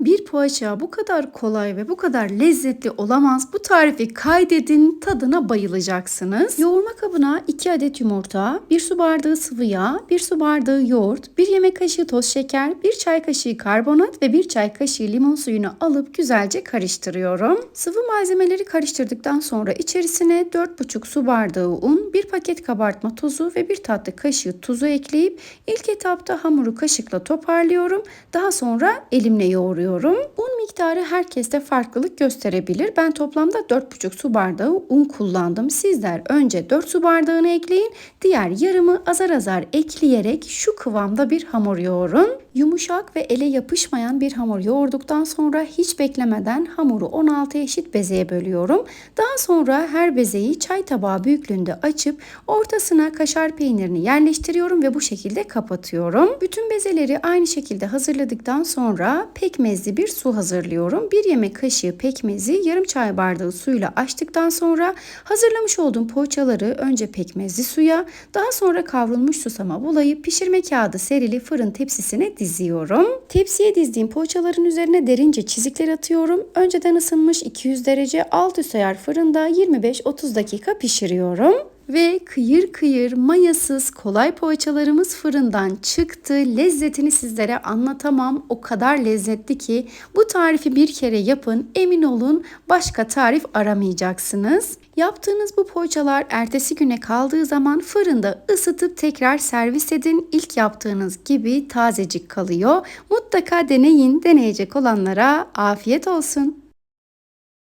Bir poğaça bu kadar kolay ve bu kadar lezzetli olamaz. Bu tarifi kaydedin, tadına bayılacaksınız. Yoğurma kabına 2 adet yumurta, 1 su bardağı sıvı yağ, 1 su bardağı yoğurt, 1 yemek kaşığı toz şeker, 1 çay kaşığı karbonat ve 1 çay kaşığı limon suyunu alıp güzelce karıştırıyorum. Sıvı malzemeleri karıştırdıktan sonra içerisine 4,5 su bardağı un, 1 paket kabartma tozu ve 1 tatlı kaşığı tuzu ekleyip ilk etapta hamuru kaşıkla toparlıyorum. Daha sonra elimle yoğuruyorum. Un miktarı herkeste farklılık gösterebilir. Ben toplamda 4,5 su bardağı un kullandım. Sizler önce 4 su bardağını ekleyin. Diğer yarımı azar azar ekleyerek şu kıvamda bir hamur yoğurun. Yumuşak ve ele yapışmayan bir hamur yoğurduktan sonra hiç beklemeden hamuru 16 eşit bezeye bölüyorum. Daha sonra her bezeyi çay tabağı büyüklüğünde açıp ortasına kaşar peynirini yerleştiriyorum ve bu şekilde kapatıyorum. Bütün bezeleri aynı şekilde hazırladıktan sonra pekmezli bir su hazırlıyorum. Bir yemek kaşığı pekmezi yarım çay bardağı suyla açtıktan sonra hazırlamış olduğum poğaçaları önce pekmezli suya daha sonra kavrulmuş susama bulayıp pişirme kağıdı serili fırın tepsisine diziyorum. Tepsiye dizdiğim poğaçaların üzerine derince çizikler atıyorum. Önceden ısınmış 200 derece alt üst ayar fırında 25-30 dakika pişiriyorum. Ve kıyır kıyır mayasız kolay poğaçalarımız fırından çıktı. Lezzetini sizlere anlatamam. O kadar lezzetli ki bu tarifi bir kere yapın. Emin olun başka tarif aramayacaksınız. Yaptığınız bu poğaçalar ertesi güne kaldığı zaman fırında ısıtıp tekrar servis edin. İlk yaptığınız gibi tazecik kalıyor. Mutlaka deneyin. Deneyecek olanlara afiyet olsun.